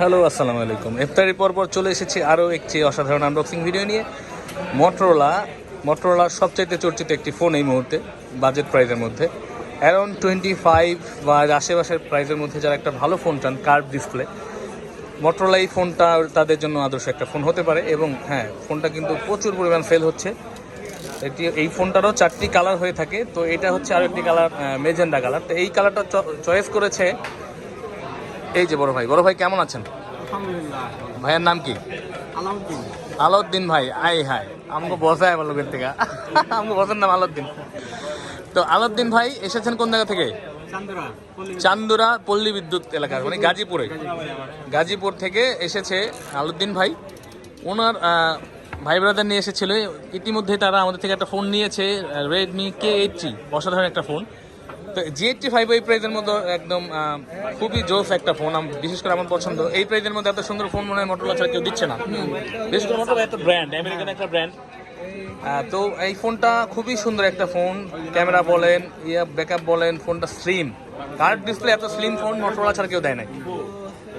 Hello, আসসালামু আলাইকুম। ইফতারি পরপর চলে এসেছি আরও একটি অসাধারণ আনবক্সিং ভিডিও নিয়ে। মটোরোলা মটোরোলার সবচাইতে চর্চিত একটি ফোন এই মুহূর্তে বাজেট প্রাইজের মধ্যে। অ্যারাউন্ড টোয়েন্টি ফাইভ বা আশেপাশের প্রাইজের মধ্যে যারা একটা ভালো ফোন চান কার্ভ ডিসপ্লে মটোরোলা এই ফোনটা তাদের জন্য আদর্শ একটা ফোন হতে পারে এবং হ্যাঁ ফোনটা কিন্তু প্রচুর পরিমাণ সেল হচ্ছে। এটি, এই ফোনটারও চারটি কালার হয়ে থাকে। তো এটা হচ্ছে আরও একটি কালার মেজেন্ডা কালার তো এই কালারটা চয়েস করেছে এই যে বড় ভাই বড় ভাই কেমন আছেন? ভাইয়ের নাম কি? আলাউদ্দিন। আলাউদ্দিন ভাই আই হাই আমাকে বসায় আমার লোকের থেকে? আমাকে বসার নাম আলাউদ্দিন। তো আলাউদ্দিন ভাই এসেছেন কোন জায়গা থেকে? চান্দুরা পল্লী বিদ্যুৎ। এলাকার মানে গাজীপুরে। গাজীপুর থেকে এসেছে আলাউদ্দিন ভাই। ওনার ভাই ব্রাদার নিয়ে এসেছিল। ইতিমধ্যে তারা আমাদের থেকে একটা ফোন নিয়েছে রেডমি কে এইটটি অসাধারণ একটা ফোন তো জি এইটটি ফাইভ এই প্রাইজের মধ্যে একদম খুবই জোস একটা ফোন বিশেষ করে আমার পছন্দ। এই প্রাইজের মধ্যে এত সুন্দর ফোন মনে হয় মোটরলা ছাড়া কেউ দিচ্ছে না। বিশেষ করে মোটরলা একটা ব্র্যান্ড আমেরিকান একটা ব্র্যান্ড তো এই ফোনটা খুবই সুন্দর একটা ফোন ক্যামেরা বলেন, ইয়া ব্যাকআপ বলেন ফোনটা স্লিম কার্ড ডিসপ্লে এত স্লিম ফোন মোটরলা ছাড়া কেউ দেয় নাই।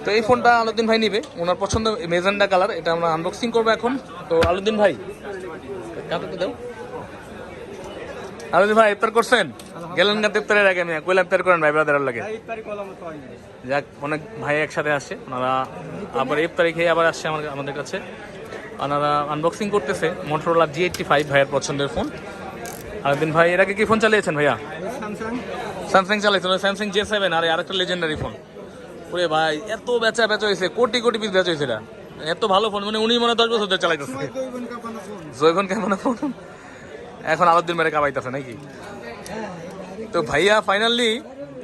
তো এই ফোনটা আলুদ্দিন ভাই নিবে। ওনার পছন্দ মেজেন্ডা কালার এটা আমরা আনবক্সিং করব এখন। তো আলুদ্দিন ভাই কাপড় দাও। আলুদ্দিন ভাই ইফতার করছেন? গেলেন না ইফতারের আগে? আমি কইলাম ইফতার করেন ভাই ব্রাদারের লাগে ইফতারি কলম তো হয় যাক অনেক ভাই একসাথে আসছে। ওনারা আবার ইফতারি খেয়ে আবার আসছে আমার আমাদের কাছে। ওনারা আনবক্সিং করতেছে মোটরোলা জি এইটটি ফাইভ ভাইয়ের পছন্দের ফোন আরেকদিন ভাই এর আগে কি ফোন চালিয়েছেন ভাইয়া? স্যামসাং চালাইছিল স্যামসাং জে সেভেন আর আরেকটা লেজেন্ডারি ফোন ওরে ভাই এত বেচা বেচা হয়েছে কোটি কোটি পিস বেচা হয়েছে এটা। এত ভালো ফোন মানে উনি মনে দশ বছর ধরে চালাইতেছে। জৈবন কেমন ফোন এখন আলাদিন মেরে কামাইতেছে নাকি? তো ভাইয়া ফাইনালি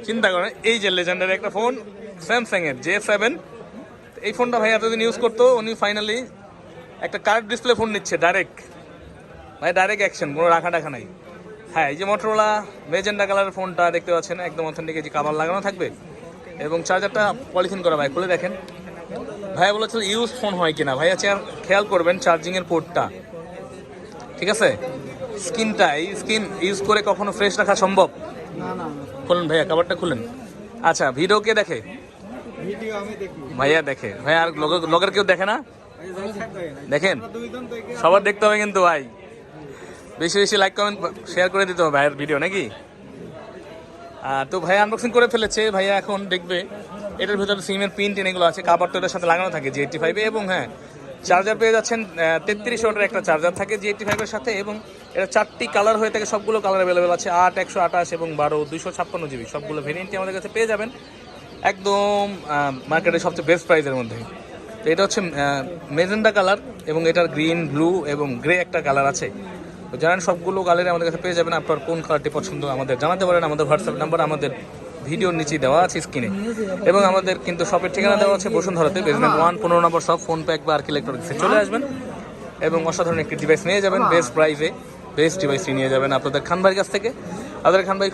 চিন্তা করেন, এই যে লেজেন্ডারি একটা ফোন স্যামসাং এর জে সেভেন এই ফোনটা ভাই এতদিন ইউজ করতো, উনি ফাইনালি একটা কার্ড ডিসপ্লে ফোন নিচ্ছে ডাইরেক্ট ভাই ডাইরেক্ট অ্যাকশন কোনো রাখা টাকা নাই। হ্যাঁ এই যে মোটরোলা মেজেন্ডা কালারের ফোনটা দেখতে পাচ্ছেন, একদম অথেন্টিক যে কাবার লাগানো থাকবে। এবং চার্জারটা পলিথিন করা, ভাই, খুলে দেখেন। ভাইয়া বলেছিল ইউজ ফোন হয় কিনা। ভাইয়া চেয়ার, খেয়াল করবেন চার্জিংয়ের পোর্টটা ঠিক আছে? স্কিনটা এই স্কিন ইউজ করে কখনো ফ্রেশ রাখা সম্ভব? খুলুন ভাইয়া কাভারটা খুলেন। আচ্ছা ভিডিও কে দেখে? ভাইয়া দেখে। ভাইয়া আর লগের কেউ দেখে না? দেখেন সবার দেখতে হবে কিন্তু ভাই। বেশি বেশি লাইক কমেন্ট শেয়ার করে দিতে হবে ভাইয়ের ভিডিও নাকি? তো ভাইয়া আনবক্সিং করে ফেলেছে। ভাইয়া এখন দেখবে। এটার ভিতরে সিমের পিন টিন এগুলো আছে। কাবার তো এটার সাথে লাগানো থাকে জি এইটটি ফাইভে এবং হ্যাঁ চার্জার পেয়ে যাচ্ছেন তেত্রিশ ওয়াটের একটা চার্জার থাকে জি এইটটি ফাইভের সাথে এবং এটা চারটি কালার হয়ে থাকে, সবগুলো কালার অ্যাভেলেবেল আছে, আট, একশো আঠাশ এবং বারো দুশো ছাপ্পান্ন জিবি। সবগুলো ভেরিয়েন্টই আমাদের কাছে পেয়ে যাবেন। একদম মার্কেটের সবচেয়ে বেস্ট প্রাইসের মধ্যে। তো এটা হচ্ছে মেজেন্ডা কালার এবং এটার গ্রিন ব্লু এবং গ্রে একটা কালার আছে। তো জানেন সবগুলো কালারে আমাদের কাছে পেয়ে যাবেন। আপনার কোন কালারটি পছন্দ আমাদের জানাতে পারেন। আমাদের হোয়াটসঅ্যাপ নাম্বার আমাদের ভিডিওর নিচে দেওয়া আছে স্ক্রিনে। এবং আমাদের কিন্তু শপের ঠিকানা দেওয়া আছে বসুন্ধরাতে বেসমেন্ট ওয়ান, পনেরো নম্বর সব ফোন প্যাক বা আর্ক ইলেকট্রনিক্সে চলে আসবেন। এবং অসাধারণ একটি ডিভাইস নিয়ে যাবেন বেস্ট প্রাইসে বেস্ট ডিভাইসটি নিয়ে যাবেন আপনাদের খান ভাইয়ের কাছ থেকে। আপনাদের খান ভাই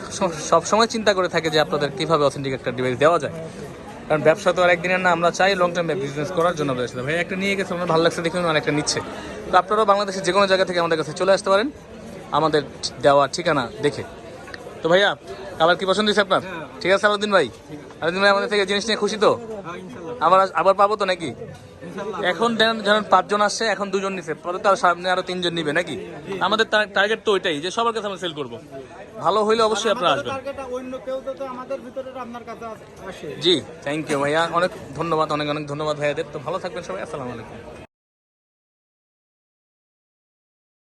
সব সময় চিন্তা করে থাকে যে আপনাদের কীভাবে অথেন্টিক একটা ডিভাইস দেওয়া যায়। কারণ ব্যবসা তো আর একদিনের না, আমরা চাই লং টার্ম বিজনেস করার জন্য আমরা এসেছিলাম। ভাই, একটা নিয়ে গেছে, আমার ভালো লাগছে দেখে অনেকটা নিচ্ছে। তো আপনারাও বাংলাদেশের যে কোনো জায়গা থেকে আমাদের কাছে চলে আসতে পারেন। আমাদের দেওয়া ঠিকানা দেখে। তো ভাইয়া কালার কি পছন্দ হয়েছে আপনার? ঠিক আছে আলাদিন ভাই। আলাদিন ভাই আমাদের থেকে জিনিস নিয়ে খুশি তো? হ্যাঁ আবার আবার পাবো তো নাকি? এখন দেন পাঁচজন আসছে এখন দুজন নিছে। পরে তো আর সামনে আরও তিনজন নিবে নাকি? আমাদের টার্গেট তো ওইটাই যে সবার কাছে আমরা সেল করব। ভালো হইলে অবশ্যই আপনারা আসবেন। টার্গেট অন্য কেউ তো আমাদের ভিতরে আপনার কাছে আসে জি থ্যাংক ইউ ভাইয়া। অনেক ধন্যবাদ অনেক অনেক ধন্যবাদ ভাইয়াদের। তো ভালো থাকবেন সবাই আসসালামু আলাইকুম।